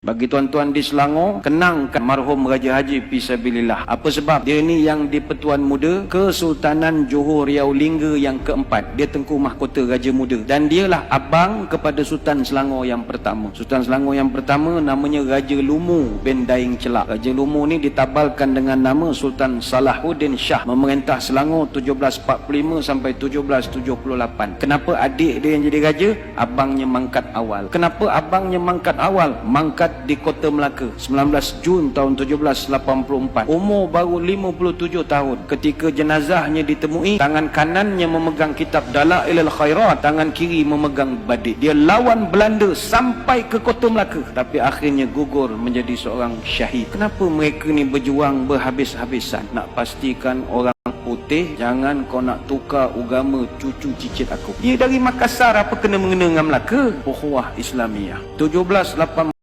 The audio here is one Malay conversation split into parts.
Bagi tuan-tuan di Selangor, kenangkan marhum Raja Haji Pisabilillah. Apa sebab? Dia ni yang di Pertuan Muda Kesultanan Johor Riau Lingga yang keempat. Dia Tengku Mahkota Raja Muda. Dan dialah abang kepada Sultan Selangor yang pertama. Sultan Selangor yang pertama namanya Raja Lumu bin Daing Celak. Raja Lumu ni ditabalkan dengan nama Sultan Salahuddin Shah. Memerintah Selangor 1745 sampai 1778. Kenapa adik dia yang jadi raja? Abangnya mangkat awal. Kenapa abangnya mangkat awal? Mangkat di Kota Melaka 19 Jun tahun 1784 umur baru 57 tahun. Ketika jenazahnya ditemui tangan kanannya memegang kitab Dalailul Khairat tangan kiri memegang badik. Dia lawan Belanda sampai ke Kota Melaka tapi akhirnya gugur menjadi seorang syahid. Kenapa mereka ni berjuang berhabis-habisan? Nak pastikan orang putih jangan kau nak tukar agama cucu cicit aku. Dia dari Makassar apa kena mengena dengan Melaka? Ukhuwah Islamiyah. 1780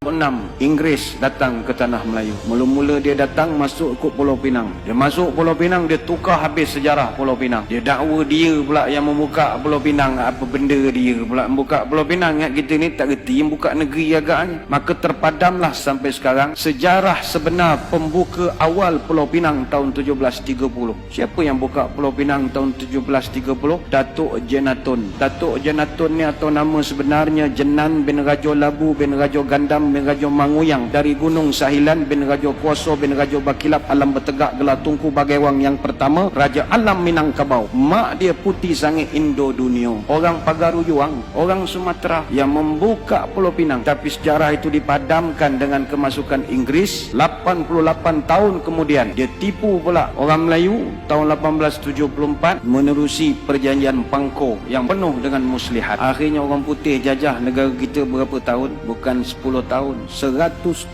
Inggeris datang ke tanah Melayu. Mula-mula dia datang masuk ke Pulau Pinang. Dia masuk Pulau Pinang, dia tukar habis sejarah Pulau Pinang. Dia dakwa dia pula yang membuka Pulau Pinang. Apa benda dia pula membuka Pulau Pinang. Ingat kita ni tak reti yang buka negeri agaknya. Maka terpadamlah sampai sekarang sejarah sebenar pembuka awal Pulau Pinang tahun 1730. Siapa yang buka Pulau Pinang tahun 1730? Datuk Jenatun. Datuk Jenatun ni atau nama sebenarnya Jenan bin Rajo Labu bin Rajo Gandam bin Rajo Manguyang dari Gunung Sahilan bin Rajo Kuoso bin Rajo Bakilap Alam Bertegak Gelar Tungku Bagaiwang yang pertama Raja Alam Minangkabau. Mak dia putih sangat Indo dunia orang Pagaru Juang orang Sumatera yang membuka Pulau Pinang. Tapi sejarah itu dipadamkan dengan kemasukan Inggris 88 tahun kemudian dia tipu pula orang Melayu. Tahun 1874 menerusi perjanjian Pangko yang penuh dengan muslihat. Akhirnya orang putih jajah negara kita berapa tahun? Bukan 10 tahun tahun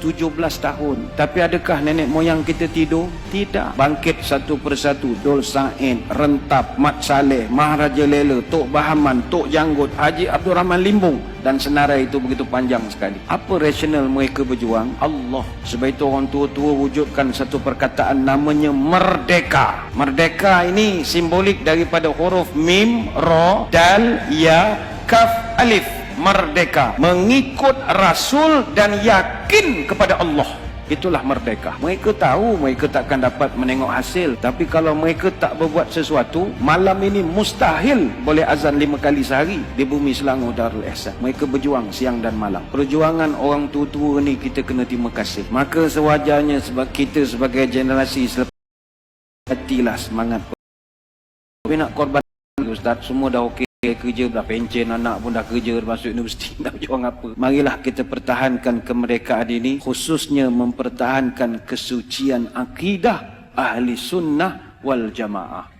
117 tahun. Tapi adakah nenek moyang kita tidur? Tidak. Bangkit satu persatu Dol Said Rentap Mat Saleh Maharaja Lela Tok Bahaman Tok Janggut Haji Abdul Rahman Limbung dan senarai itu begitu panjang sekali. Apa rasional mereka berjuang? Allah. Sebab itu orang tua-tua wujudkan satu perkataan namanya merdeka. Merdeka ini simbolik daripada huruf mim ro dal ya kaf alif merdeka. Mengikut rasul dan yakin kepada Allah. Itulah merdeka. Mereka tahu mereka takkan dapat menengok hasil. Tapi kalau mereka tak berbuat sesuatu malam ini mustahil boleh azan lima kali sehari di bumi Selangor Darul Ihsan. Mereka berjuang siang dan malam. Perjuangan orang tua-tua ni kita kena terima kasih. Maka sewajarnya sebab kita sebagai generasi selepas hatilah semangat. Tapi nak korban Ustaz semua dah okey kerja dah pencen anak pun dah kerja masuk universiti nak berjuang apa? Marilah kita pertahankan kemerdekaan ini khususnya mempertahankan kesucian akidah ahli sunnah wal jamaah